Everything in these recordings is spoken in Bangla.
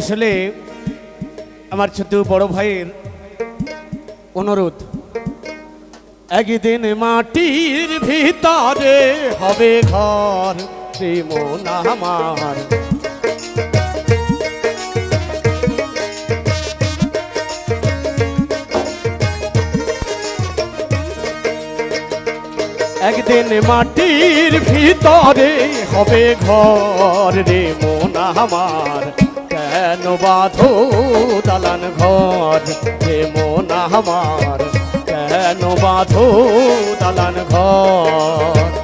আসলে আমার ছোট বড় ভাইয়ের অনুরোধ, একদিন মাটির ভিতরে হবে ঘর আমার। একদিন মাটির ভিতরে হবে ঘর রে মন আমার। কেন বাঁধো দালান ঘর? হে মন আমার কেন বাঁধো দালান ঘর?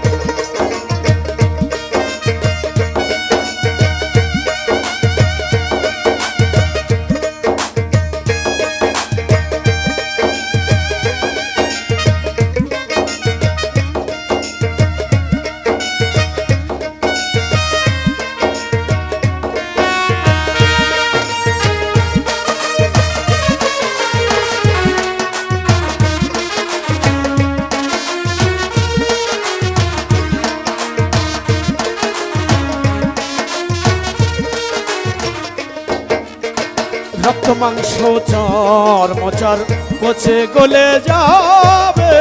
রক্ত, মাংস, চর, মোচর পচে গলে যাবে।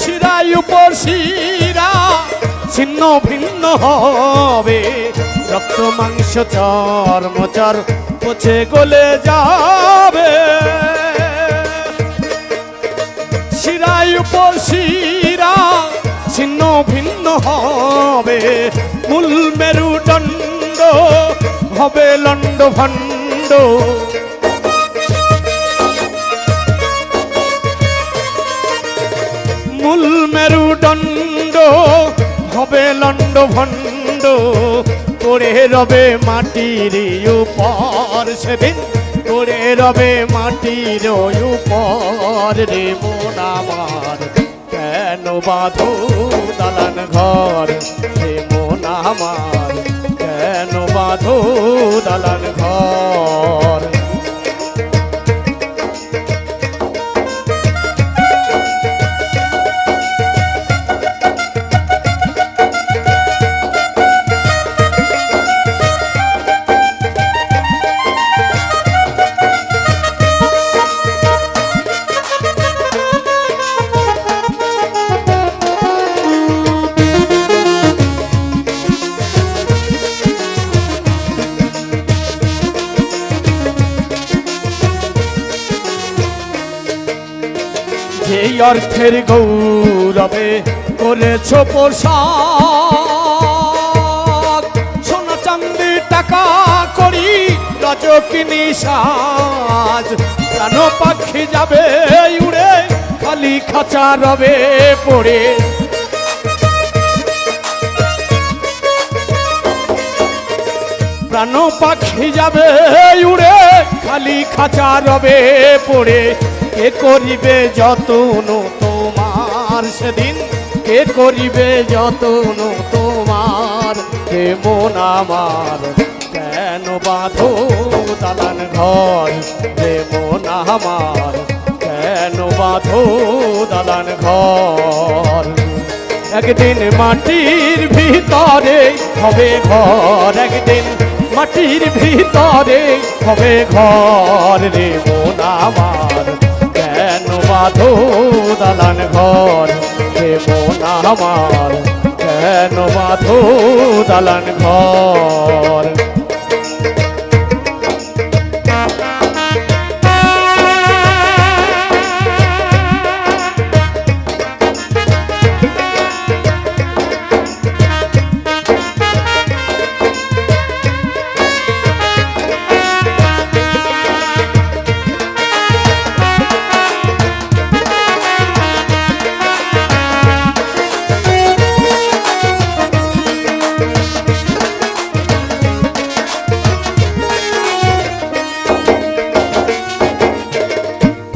শিরাই উপর শিরা, ছিন্ন ভিন্ন হবে। রক্ত, মাংস, চর, মোচর পচে গলে যাবে। শিরাই উপর শিরা, ছিন্ন ভিন্ন হবে। মূল মেরুদণ্ড হবে লন্ড ভণ্ড। মূল মেরুদণ্ড হবে লন্ড ভণ্ড। করে রবে মাটির উপর সেদিন করে রবে মাটির উপর রে মন কেন বাঁধো দালান ঘর রে মন কেন বাঁধো যে অর্থের গৌরবে করেছ পোশাক। সোনা চান্দি টাকা করি রজকিনী সাজ প্রাণ পাখি যাবে উড়ে, খালি খাঁচা রবে পড়ে। প্রাণ পাখি যাবে উড়ে, খালি খাঁচা রবে পড়ে। কে করিবে যতন তোমার সেদিন? কে করিবে যতন তোমার? মন আমার, কেন বাঁধো দালান ঘর? মন আমার, কেন বাঁধো দালান ঘর? একদিন মাটির ভিতরে হবে ঘর। একদিন মাটির ভিতরে হবে ঘর। রে মন আমার বাঁধো দালান ঘর রে মন আমার। কেন বাঁধো দালান ঘর?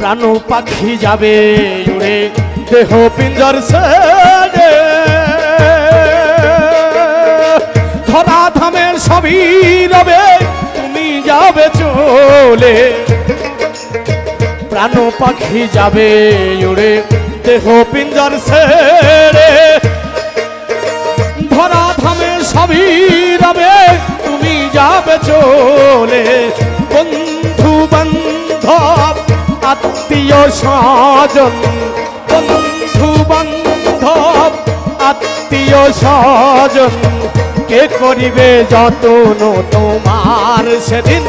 প্রাণ পাখি যাবে উড়ে। দেহ পিঞ্জর ছেড়ে। ধরা ধামের সবই রবে, তুমি যাবে চলে। প্রাণ পাখি যাবে উড়ে, দেহ পিঞ্জর ছেড়ে। ধরা ধামে সবই রবে, তুমি যাবে চলে। আত্মীয় স্বজন বন্ধু বান্ধব আত্মীয় স্বজন, কে করিবে যতন তোমার? সেদিন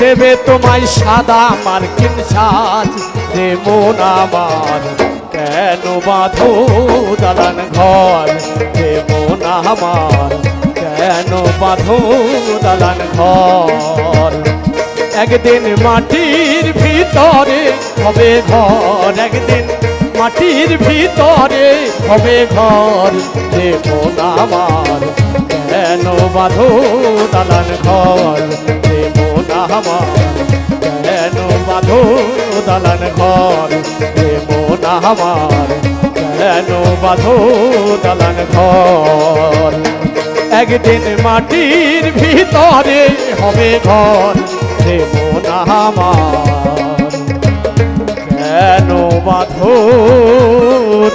দেবে তোমায় সাদা মার্কিন সাজ, যে মন আমার কেন বাঁধো দালান ঘর? যে মন আমার কেন বাঁধো দালান ঘর? একদিন মাটির ভিতরে হবে ঘর, একদিন মাটির ভিতরে হবে ঘর। যে আমার, কেন বাঁধো দালান ঘর? যে আমার, কেন বাঁধো দালান ঘর? যে আমার, কেন বাঁধো দালান ঘর? একদিন মাটির ভিতরে হবে ঘর। যে মন আমার। কেন বাঁধো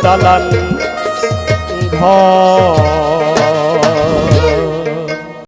দালান ঘর